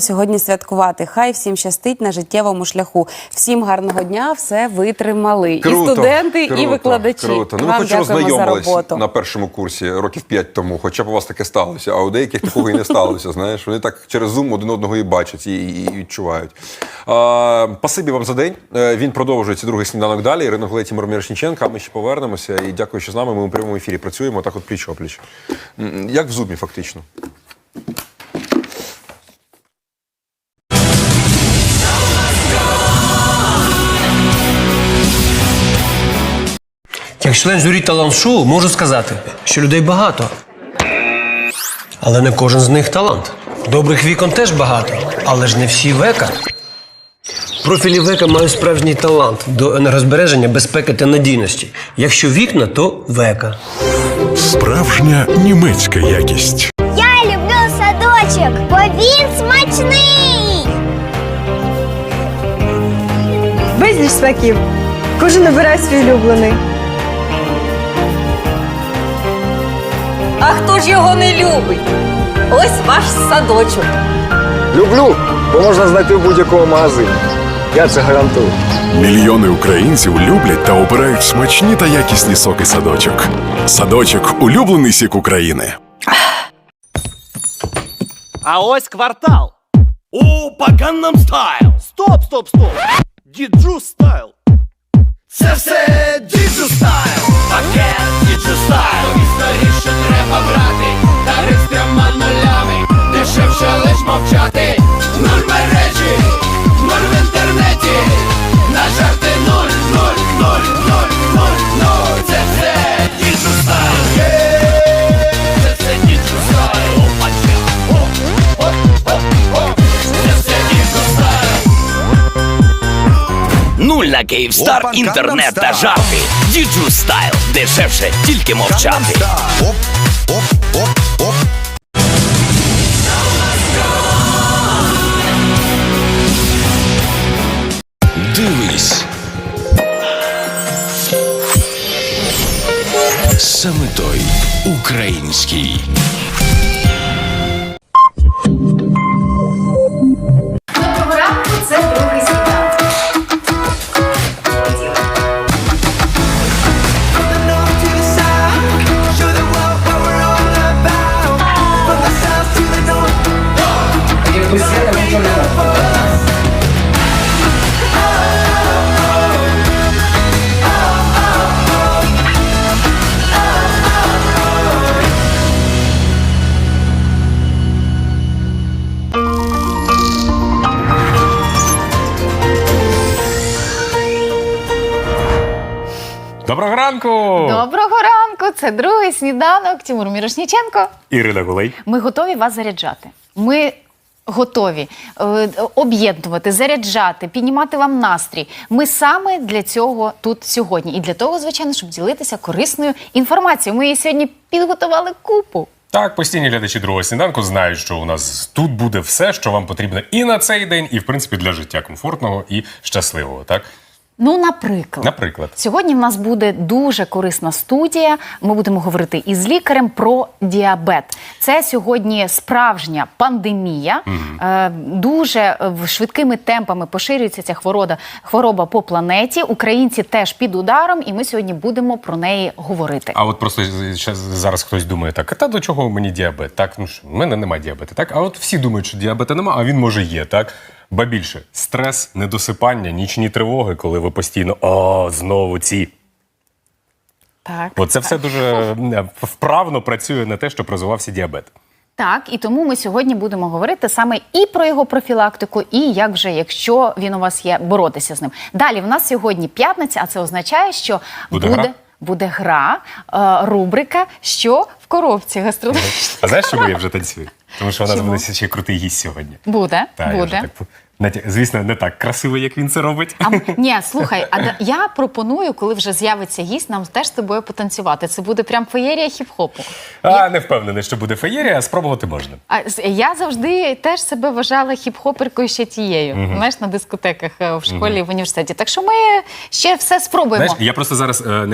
Сьогодні святкувати. Хай всім щастить на життєвому шляху. Всім гарного дня, все витримали. і студенти, і викладачі. Круто. Ну, Вам хоч дякуємо за роботу. на першому курсі років п'ять тому, хоча б у вас таке сталося, а у деяких такого і не сталося. Знаєш, вони так через Zoom один одного і бачать, і, і, і відчувають. А, пасибі вам за день. Е, Він продовжується другий сніданок далі. Ірина Гулей, Тимур Мірошніченко, ми ще повернемося. І дякую, що з нами. Ми у прямому ефірі працюємо так от пліч-опліч. Як в зумі, фактично. Як член журі талант-шоу можу сказати, що людей багато. Але не кожен з них талант. Добрих вікон теж багато, але ж не всі века. Профілі века мають справжній талант до енергозбереження, безпеки та надійності. Якщо вікна, то века. Справжня німецька якість. Я люблю садочок, бо він смачний. Безліч смаків. Кожен обирає свій улюблений. А хто ж його не любить? Ось ваш садочок. Люблю, бо можна знайти в будь-якому магазині. Я це гарантую. Мільйони українців люблять та обирають смачні та якісні соки садочок. Садочок улюблений сік України. А ось квартал. О, Паганнам стайл. Стоп, стоп, стоп. Діджу стайл. Це все діджу стайл. Пакет діджу стайл. Історіше Нуль на Київстар, інтернет та жарти. Діджу стайл. Дешевше, тільки мовчати. Дивись. Саме той український. Доброго ранку! Доброго ранку! Це другий сніданок. Тимур Мірошніченко. Ірина Гулей. Ми готові вас заряджати. Ми готові е, об'єднувати, заряджати, піднімати вам настрій. Ми саме для цього тут сьогодні. І для того, звичайно, щоб ділитися корисною інформацією. Ми її сьогодні підготували купу. Так, постійні глядачі другого сніданку знають, що у нас тут буде все, що вам потрібно і на цей день, і в принципі для життя комфортного і щасливого. Так, Ну, наприклад. наприклад. Сьогодні в нас буде дуже корисна студія. Ми будемо говорити із лікарем про діабет. Це сьогодні справжня пандемія. Е, дуже е, швидкими темпами поширюється ця хвороба, хвороба по планеті. Українці теж під ударом, і ми сьогодні будемо про неї говорити. А от просто зараз хтось думає, так, та до чого мені діабет? Так, ну що, в мене немає діабету. Так, а от всі думають, що діабета немає, а він може є, так? Ба більше стрес, недосипання, нічні тривоги, коли ви постійно о, знову ці. Так. От це все дуже е, вправно працює на те, щоб розвивався діабет. Так, і тому ми сьогодні будемо говорити саме і про його профілактику, і як вже, якщо він у вас є, боротися з ним. Далі в нас сьогодні п'ятниця, а це означає, що Буде буде? Буде гра, е, рубрика Що в коробці гастрономічної. А знаєш, чому я вже танцюю? Тому що у нас Чому? буде ще крутий гість сьогодні. Буде, Та, я вже буде. так, натя- звісно, не так красиво, як він це робить. А м- ні, слухай, а да- я пропоную, коли вже з'явиться гість, нам теж з тобою потанцювати. Це буде прям феєрія хіп-хопу. А, не впевнений, що буде феєрія, а спробувати можна. А з- я завжди теж себе вважала хіп-хоперкою ще тією. Знаєш, на дискотеках е, в школі, в університеті. Так що ми ще все спробуємо. Знаєш, я просто зараз е, не